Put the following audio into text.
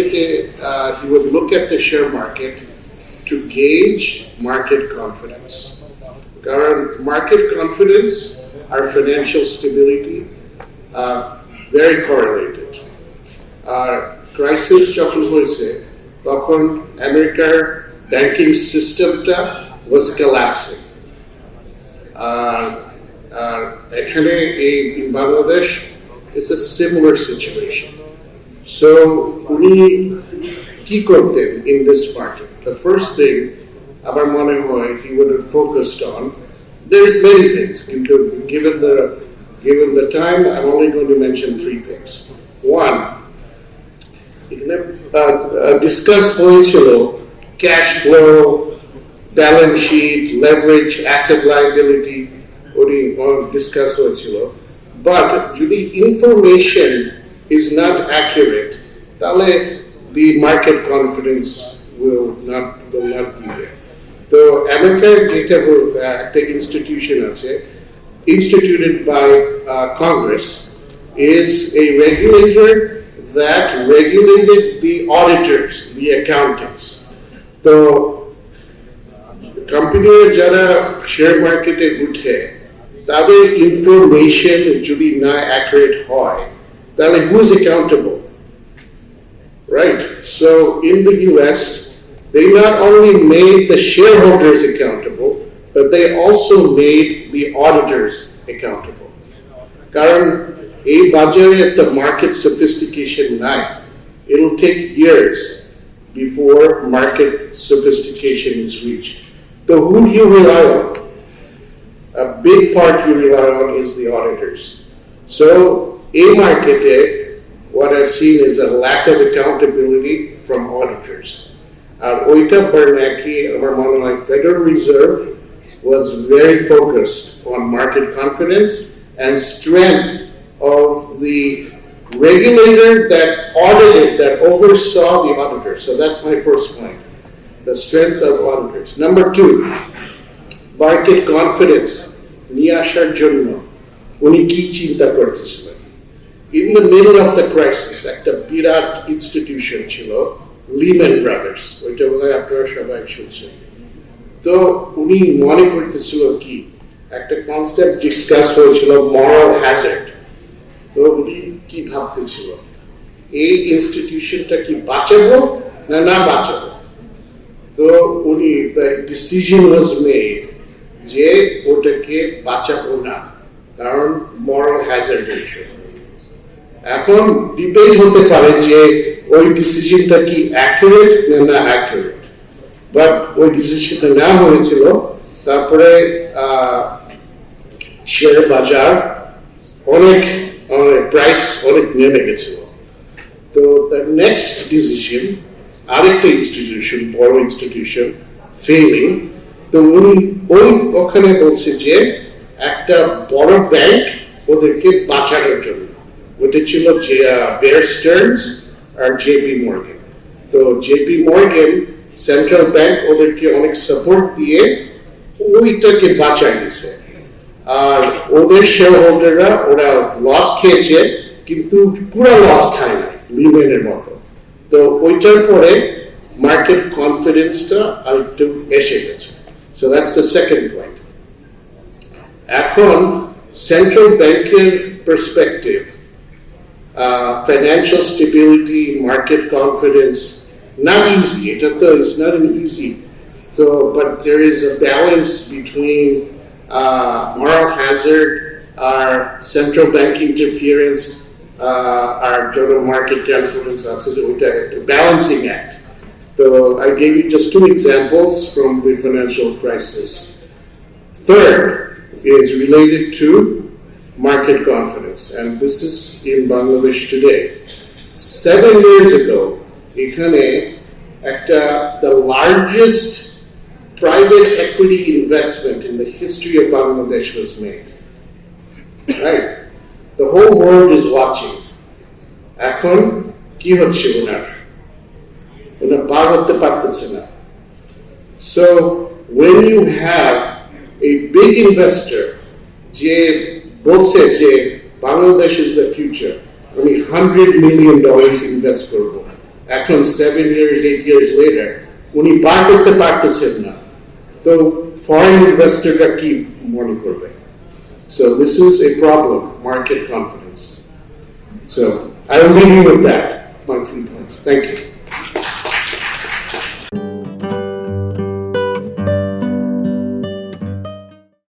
market, uh, he would look at the share market to gauge market confidence. Current market confidence, our financial stability, uh, very correlated. R crisis যখন হয়েছে তখন আমেরিকার banking সিস্টেমটা ওয়াজ collapsing আর আর এখানে এই in Bangladesh it's a similar situation so উনি কি করতেন in this market the first thing আমার মনে হয় he would have focused on there's many things কিন্তু given the given the time I'm only going to mention three things one এখানে discuss হয়েছিল cash flow balance sheet leverage asset liability উনি discuss হয়েছিল but যদি information is not accurate তাহলে the market confidence will not will not be there তো আমেরিকার যেটা হল- আহ, একটা ইনস্টিটিউশন আছে instituted by uh, Congress is a regulator that regulated the auditors, the accountants. তো কোম্পানির যারা শেয়ার মার্কেটে উঠে তাদের ইনফরমেশন যদি না অ্যাকুরেট হয় তাহলে whose accountable Right. So in the US, they not only made the shareholders accountable, but they also made the auditors accountable. কারণ এই বাজারে the market sophistication নাই. It'll take years before market sophistication is reached. So who do you rely on? A big part you rely on is the auditors. So a market, what I've seen is a lack of accountability from auditors. আর ওইটা Bernanke, আমার মনে হয় Federal Reserve was very focused on market confidence and strength of the regulator that audited, that oversaw the auditor. So that's my first point, the strength of auditors. Number two, market confidence নিয়ে আসার জন্য উনি কি চিন্তা করতেছিলেন in the middle of the crisis একটা বিরাট institution ছিল লিমেন ব্রাদার্স ওইটা বোধ হয় আপনারা সবাই শুনছেন। তো উনি মনে করতেছিল কি, একটা কনসেপ্ট ডিসকাস হয়েছিল মরাল হ্যাজার্ড তো উনি কি ভাবতেছিল, এই ইনস্টিটিউশনটা কি বাঁচাবো না না বাঁচাবো? তো উনি ডিসিশন ওয়াজ মেড যে ওটাকে বাঁচাবো না, কারণ মরাল হ্যাজার্ডের জন্য এখন ডিবেট হতে পারে যে ওই ডিসিশনটা কি অ্যাকুরেট না অ্যাকুরেট বাট ওই ডিসিশনটা নেওয়া হয়েছিল, তারপরে শেয়ার বাজার অনেক প্রাইস অনেক নেমে গেছিল। তো দ্য নেক্সট ডিসিশন আরেকটা ইনস্টিটিউশন বড় ইনস্টিটিউশন ফেলিং তো উনি ওই ওখানে বলছে যে একটা বড় ব্যাংক ওদেরকে বাঁচানোর জন্য। ওটা ছিল যে বেয়ার স্টার্নস আর জেপি মর্গেন তো জেপি মর্গেন সেন্ট্রাল ব্যাংক ওদেরকে অনেক সাপোর্ট দিয়ে ওইটাকে বাঁচায় দিছে আর ওদের শেয়ার হোল্ডাররা ওরা লস খেয়েছে কিন্তু পুরো লস খায় না লিমেনের মতো তো ওইটার পরে মার্কেট কনফিডেন্সটা আর একটু এসে গেছে so that's the second point এখন সেন্ট্রাল ব্যাংকের perspective financial stability, market confidence, not easy. It's not an easy. So, but there is a balance between uh, moral hazard, our central bank interference, uh, our general market confidence, a balancing act. So I gave you just two examples from the financial crisis. Third is related to market confidence, and this is in Bangladesh today. Seven years ago, এখানে একটা the largest private equity investment in the history of Bangladesh was made. Right? The whole world is watching. এখন কি হচ্ছে ওনার ওনার পার হতে পারতেছে না So when you have a big investor যে বলছে যে বাংলাদেশ ইজ দ্য ফিউচার আমি হান্ড্রেড মিলিয়ন ডলার্স ইনভেস্ট করব এখন seven years eight years later উনি বার করতে পারতেছেন না তো ফরেন ইনভেস্টররা কি মনে করবে So this is a problem, market confidence. So I will leave you with that, my three points. Thank you.